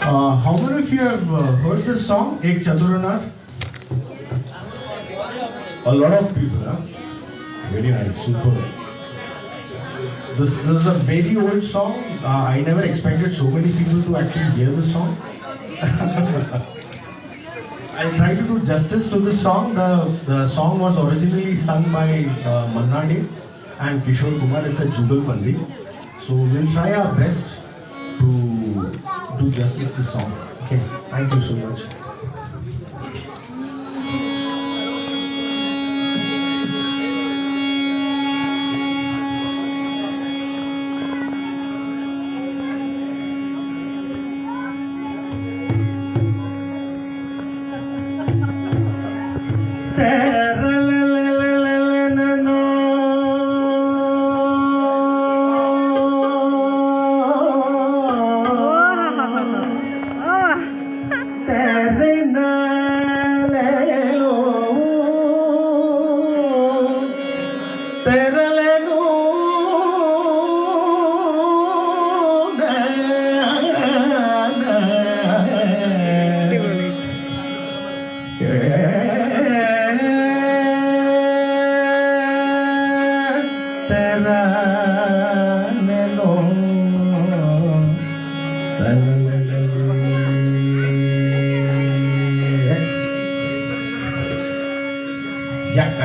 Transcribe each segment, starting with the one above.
Uh, how many of you have uh, heard this song, Ek Chaturanath? A lot of people, huh? Very nice, super. This, this is a very old song. Uh, I never expected so many people to actually hear this song. I'll try to do justice to this song. The, the song was originally sung by uh, Manna and Kishore Kumar. It's a Jugalbandi. So we'll try our best to do justice to the song. Okay, thank you so much. ತೆರಳೆನು ತೆರಳೆನು यक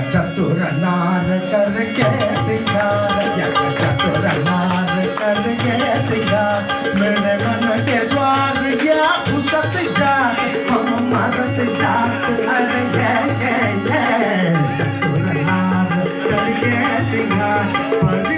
चतुर नार करके सिंगार यक चतुर नार करके सिंगार। मेरे मन के द्वार, या फुसत जात, हम मदद जात। अरे ये ये ये चतुर नार करके सिंगार।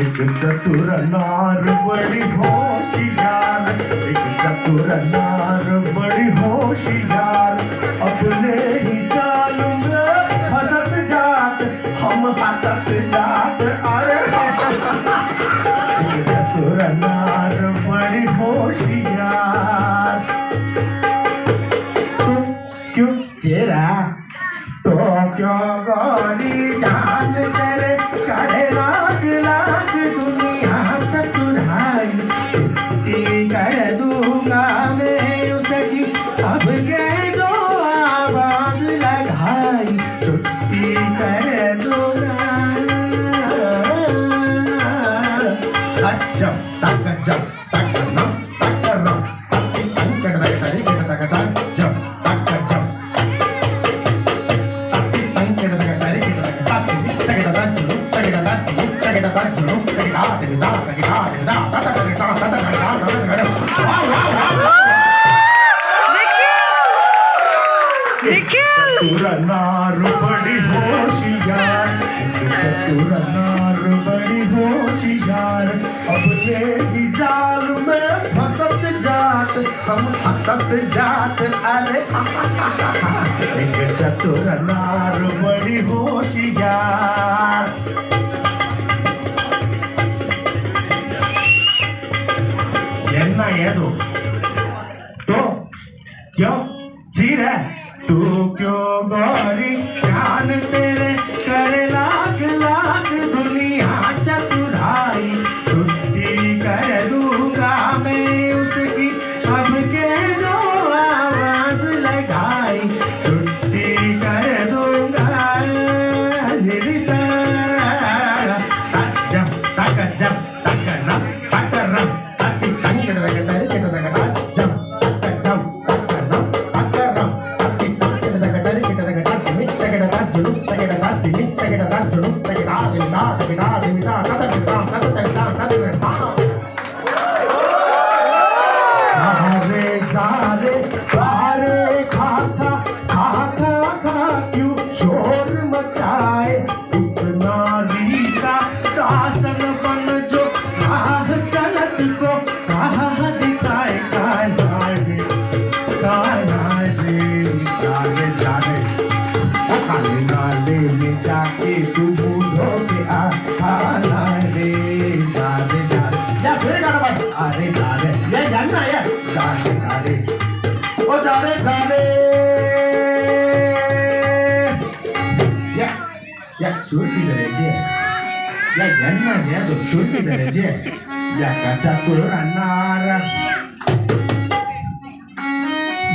एक चतुर नार बड़ी होशियार एक चतुर नार बड़ी होशियार अपने ही चाल में हंसत जात हम हंसत जात गौरी जान करे करे लाख लाख दुनिया चतुराई। छुट्टी कर दूँगा मैं उसकी अब के जो आवाज़ लगाई छुट्टी कर दूँगा। अजब तक, जब नार बड़ी होशियार अब लेगी जाल में फसत जात हम हसत जात अरे एक चतुर नार बड़ी होशियार என்ன ஏதோ तो 啊 गाना अरे जाने ये। जानना है जाने जाने ओ जाने जाने या या सुरती करायची या यांना या तो सुरती करायची या काचा पुराणार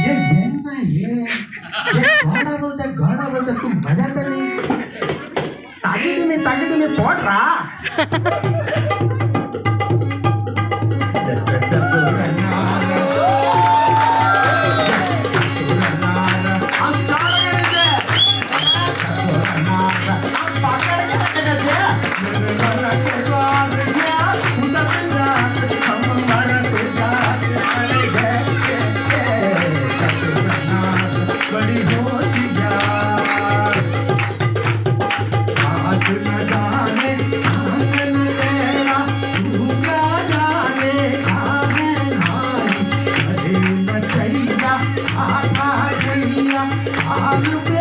ये यांना ये। ये गाणं बोलता गाणं बोलता तू मज़ा तर नाही। तागी तुम्ही तागी तुम्ही पोट राहा। Are you